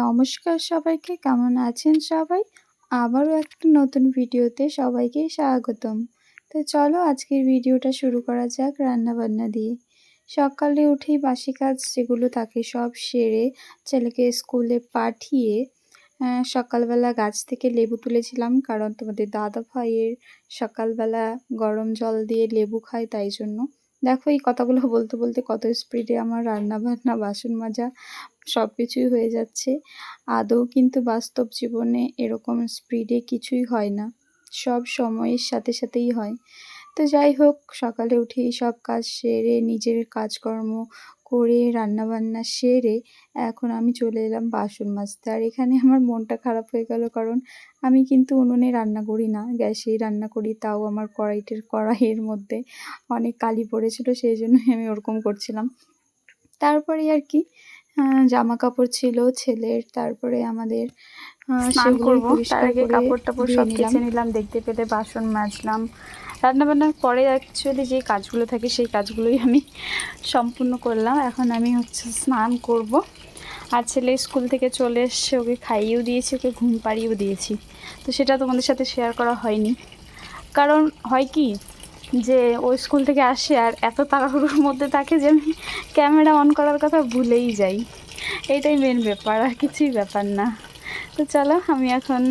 নমস্কার সবাইকে, কেমন আছেন সবাই? আবারও একটা নতুন ভিডিওতে সবাইকে স্বাগতম। তো চলো আজকের ভিডিওটা শুরু করা যাক রান্না বান্না দিয়ে। সকালে উঠেই বাসি কাজ যেগুলো থাকে সব সেরে ছেলেকে স্কুলে পাঠিয়ে সকালবেলা গাছ থেকে লেবু তুলেছিলাম কারণ তোমাদের দাদা ভাইয়ের সকালবেলা গরম জল দিয়ে লেবু খায় তাই জন্য। দেখো এই কথাগুলো বলতে বলতে কত স্পিডে আমার রান্না বান্না বাসন মাজা সব কিছুই হয়ে যাচ্ছে। আদৌ কিন্তু বাস্তব জীবনে এরকম স্পিডে কিছুই হয় না। সব সময়ের সাথে সাথেই হয়। তো যাই হোক, সকালে উঠেই সব কাজ সেরে, নিজের কাজকর্ম করে, রান্নাবান্না সেরে এখন আমি চলে এলাম বাসন মাজতে। আর এখানে আমার মনটা খারাপ হয়ে গেল কারণ আমি কিন্তু উনুনে রান্না করি না, গ্যাসেই রান্না করি, তাও আমার কড়াইটের কড়াইয়ের মধ্যে অনেক কালি পড়েছিল, সেই জন্যই আমি ওরকম করছিলাম। তারপরে আর কি জামা কাপড় ছিল ছেলের তারপরে আমাদের স্নান করব তার আগে কাপড় টাপড় সব। কেচে নিলাম। দেখতে পেতে বাসন মাজলাম। রান্না বান্নার পরে অ্যাকচুয়ালি যে কাজগুলো থাকে সেই কাজগুলোই আমি সম্পূর্ণ করলাম। এখন আমি হচ্ছে স্নান করব। আর ছেলে স্কুল থেকে চলে এসছে ওকে খাইয়েও দিয়েছি ওকে ঘুম পাড়িয়েও দিয়েছি। তো সেটা তোমাদের সাথে শেয়ার করা হয়নি। কারণ হয় কি যে ও স্কুল থেকে আসে আর এত তাড়াহুড়োর মধ্যে থাকে যে আমি ক্যামেরা অন করার কথা ভুলেই যাই। এইটাই মেন ব্যাপার, আর কিছুই ব্যাপার না। তো চলো, আমি এখন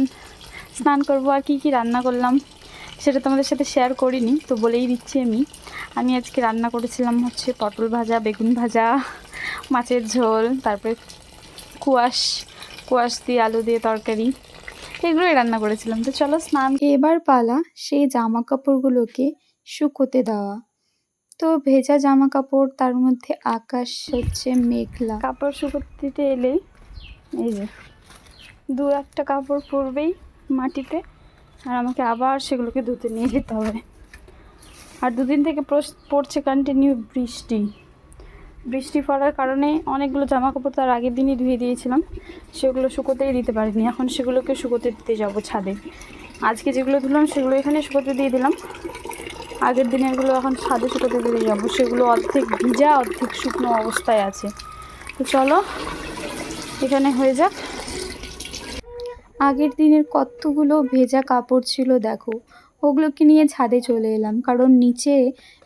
স্নান করব আর কি কি রান্না করলাম, সেটা তোমাদের সাথে শেয়ার করিনি, তো বলেই দিচ্ছি আমি। আমি আজকে রান্না করেছিলাম হচ্ছে পটল ভাজা, বেগুন ভাজা, মাছের ঝোল, তারপরে কুয়াশ কুয়াশ দিয়ে আলু দিয়ে তরকারি, এগুলোই রান্না করেছিলাম। তো চলো, স্নান এবার পালা সেই জামা কাপড়গুলোকে শুকোতে দেওয়া। তো ভেজা জামা কাপড় তার মধ্যে আকাশ হচ্ছে মেঘলা। কাপড় শুকোতে এলেই এই যে দু একটা কাপড় পরবেই মাটিতে, আর আমাকে আবার সেগুলোকে ধুতে নিয়ে যেতে হবে। আর দুদিন থেকে পড়ছে কন্টিনিউ বৃষ্টি। বৃষ্টি পড়ার কারণে অনেকগুলো জামা কাপড় তার আগের দিনই ধুয়ে দিয়েছিলাম, সেগুলো শুকোতেই দিতে পারিনি। এখন সেগুলোকে শুকোতে দিতে যাব ছাদে। আজকে যেগুলো ধুলাম সেগুলো এখানে শুকোতে দিয়ে দিলাম। আগের দিনেরগুলো এখন ছাদে শুকোতে দিয়ে যাব। সেগুলো অর্ধেক ভিজা, অর্ধেক শুকনো অবস্থায় আছে। তো চলো, এখানে হয়ে যাক। আগের দিনের কতগুলো ভেজা কাপড় ছিল দেখো। ওগুলোকে নিয়ে ছাদে চলে এলাম, কারণ নিচে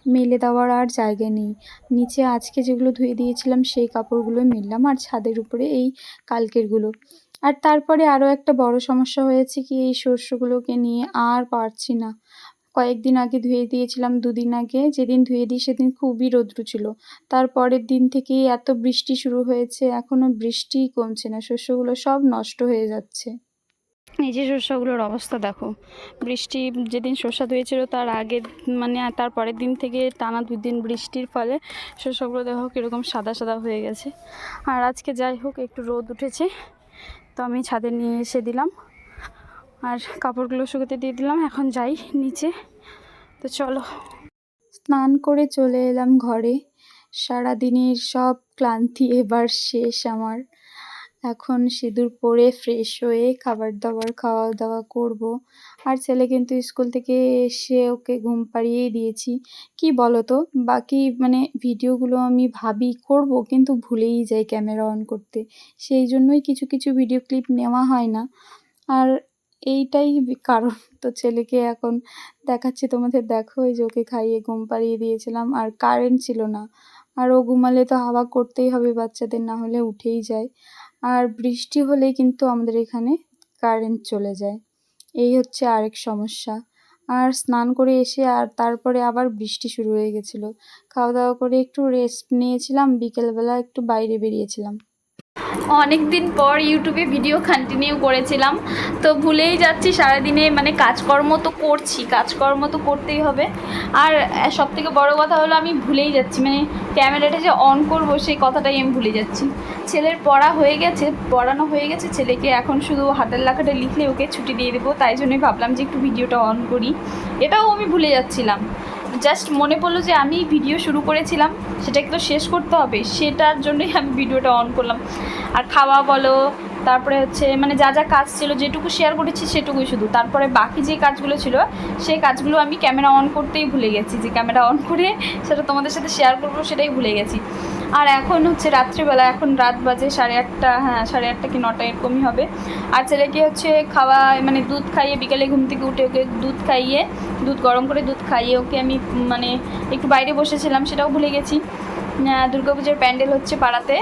মেলে দেওয়ার আর জায়গা নেই। নিচে আজকে যেগুলো ধুয়ে দিয়েছিলাম, সেই কাপড়গুলো মেললাম আর ছাদের উপরে এই কালকেরগুলো। আর তারপরে আরও একটা বড় সমস্যা হয়েছে কি, এই শস্যগুলোকে নিয়ে আর পারছি না। কয়েকদিন আগে ধুয়ে দিয়েছিলাম, দুদিন আগে। যেদিন ধুয়ে দিই সেদিন খুবই রৌদ্র ছিল। তারপরের দিন থেকেই এত বৃষ্টি শুরু হয়েছে এখনও বৃষ্টিই কমছে না, শস্যগুলো সব নষ্ট হয়ে যাচ্ছে। এই যে শস্যগুলোর অবস্থা দেখো, বৃষ্টি যেদিন শস্য ধুয়েছিল তার আগের মানে তার পরের দিন থেকে টানা দুদিন বৃষ্টির ফলে শস্যগুলো দেখো কীরকম সাদা সাদা হয়ে গেছে। আর আজকে যাই হোক, একটু রোদ উঠেছে, তো আমি ছাদে নিয়ে এসে দিলাম। আর কাপড়গুলো শুকোতে দিয়ে দিলাম, এখন যাই নিচে। তো চলো। স্নান করে চলে এলাম ঘরে। সারাদিনের সব ক্লান্তি এবার শেষ আমার। এখন সিঁদুর পরে ফ্রেশ হয়ে খাবার দাবার খাওয়া দাওয়া করব। আর ছেলে কিন্তু স্কুল থেকে এসে ওকে ঘুম পাড়িয়েই দিয়েছি। কি বলো তো বাকি মানে ভিডিওগুলো আমি ভাবি করব, কিন্তু ভুলেই যাই ক্যামেরা অন করতে। সেই জন্যই কিছু কিছু ভিডিও ক্লিপ নেওয়া হয় না। আর এইটাই কারণ। তো ছেলেকে এখন দেখাচ্ছি তোমাদের, দেখো এই যে ওকে খাইয়ে ঘুম পাড়িয়ে দিয়েছিলাম, আর কারেন্ট ছিল না। আর ও ঘুমালে তো হাওয়া করতেই হবে বাচ্চাদের, না হলে উঠেই যায়। আর বৃষ্টি হলেই কিন্তু আমাদের এখানে কারেন্ট চলে যায়। এই হচ্ছে আরেক সমস্যা। আর স্নান করে এসে আর তারপরে আবার বৃষ্টি শুরু হয়ে গেছিল। খাওয়া দাওয়া করে একটু রেস্ট নিয়েছিলাম, বিকেলবেলা একটু বাইরে বেরিয়েছিলাম। অনেক দিন পর ইউটিউবে ভিডিও কন্টিনিউ করেছিলাম। তো ভুলেই যাচ্ছি, সারাদিনে মানে কাজকর্ম তো করছি, কাজকর্ম তো করতেই হবে। আর সব থেকে বড়ো কথা হলো আমি ভুলেই যাচ্ছি মানে ক্যামেরাটা যে অন করব সেই কথাটাই আমি ভুলে যাচ্ছি। ছেলের পড়া হয়ে গেছে, পড়ানো হয়ে গেছে, ছেলেকে এখন শুধু হাতের লেখাটা লিখলে ওকে ছুটি দিয়ে দেবো, তাই জন্যই ভাবলাম যে একটু ভিডিওটা অন করি। এটাও আমি ভুলে যাচ্ছিলাম। জাস্ট মনে পড়ল যে আমি ভিডিও শুরু করেছিলাম, সেটাকে তো শেষ করতে হবে, সেটার জন্যই আমি ভিডিওটা অন করলাম। আর খাওয়া বলো, তারপরে হচ্ছে মানে যা যা কাজ ছিল, যেটুকু শেয়ার করেছি সেটুকুই শুধু। তারপরে বাকি যে কাজগুলো ছিল, সেই কাজগুলো আমি ক্যামেরা অন করতেই ভুলে গেছি। যে ক্যামেরা অন করে সেটা তোমাদের সাথে শেয়ার করব, সেটাই ভুলে গেছি। আর এখন হচ্ছে রাত্রিবেলা, এখন রাত বাজে সাড়ে আটটা হ্যাঁ সাড়ে আটটা কি নটা এরকমই হবে। আর ছেলেকে হচ্ছে খাওয়া মানে দুধ খাইয়ে বিকালে ঘুম থেকে উঠে ওকে দুধ খাইয়ে, দুধ গরম করে দুধ খাইয়ে ওকে আমি মানে একটু বাইরে বসেছিলাম, সেটাও ভুলে গেছি। দুর্গাপুজোর প্যান্ডেল হচ্ছে পাড়াতে।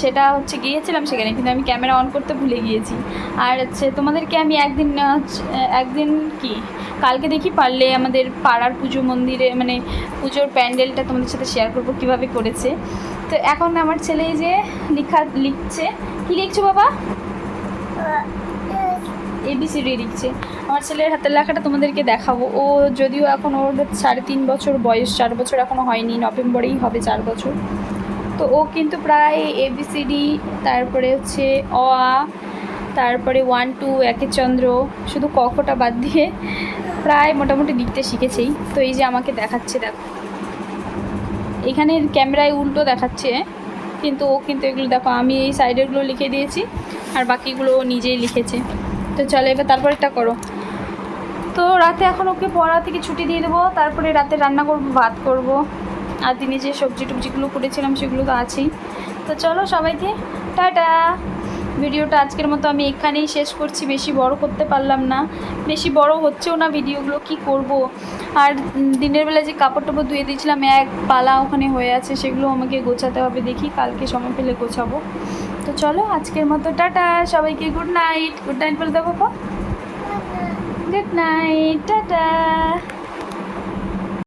সেটা হচ্ছে গিয়েছিলাম সেখানে, কিন্তু আমি ক্যামেরা অন করতে ভুলে গিয়েছি। আর হচ্ছে তোমাদেরকে আমি একদিন একদিন কি, কালকে দেখি পারলে আমাদের পাড়ার পুজো মন্দিরে মানে পুজোর প্যান্ডেলটা তোমাদের সাথে শেয়ার করব কীভাবে করেছে। তো এখন আমার ছেলে যে লিখা, লিখছে। কি লিখছো বাবা? এবিসিডি লিখছে আমার ছেলের হাতের লেখাটা তোমাদেরকে দেখাবো। ও যদিও এখন ওর সাড়ে তিন বছর বয়স, চার বছর এখনও হয়নি, নভেম্বরেই হবে চার বছর। তো ও কিন্তু প্রায় এবিসিডি তারপরে হচ্ছে অ আ তারপরে ওয়ান, টু, একের চন্দ্র, শুধু কখটা বাদ দিয়ে প্রায় মোটামুটি লিখতে শিখেছেই। তো এই যে আমাকে দেখাচ্ছে, দেখো। এখানে ক্যামেরায় উল্টো দেখাচ্ছে, কিন্তু ও কিন্তু এগুলো দেখো, আমি এই সাইডেরগুলো লিখে দিয়েছি, আর বাকিগুলো নিজেই লিখেছে। তো চলো, এবার তারপরেরটা করো। তো রাতে এখন ওকে পড়া থেকে ছুটি দিয়ে দেবো, তারপরে রাতে রান্না করব, ভাত করব, আর দিনে যে সবজি টবজিগুলো করেছিলাম সেগুলো তো আছেই। তো চলো সবাইকে, টাটা। ভিডিওটা আজকের মতো আমি এখানেই শেষ করছি, বেশি বড় করতে পারলাম না। বেশি বড় হচ্ছেও না ভিডিওগুলো, কি করব? আর দিনের বেলা যে কাপড় টাপড় ধুয়ে দিয়েছিলাম, এক পালা ওখানে হয়ে আছে, সেগুলো আমাকে গোছাতে হবে, দেখি কালকে সময় পেলে গোছাবো। তো চলো আজকের মতো টাটা সবাইকে গুড নাইট গুড নাইট বলে দেবো গুড নাইট টাটা।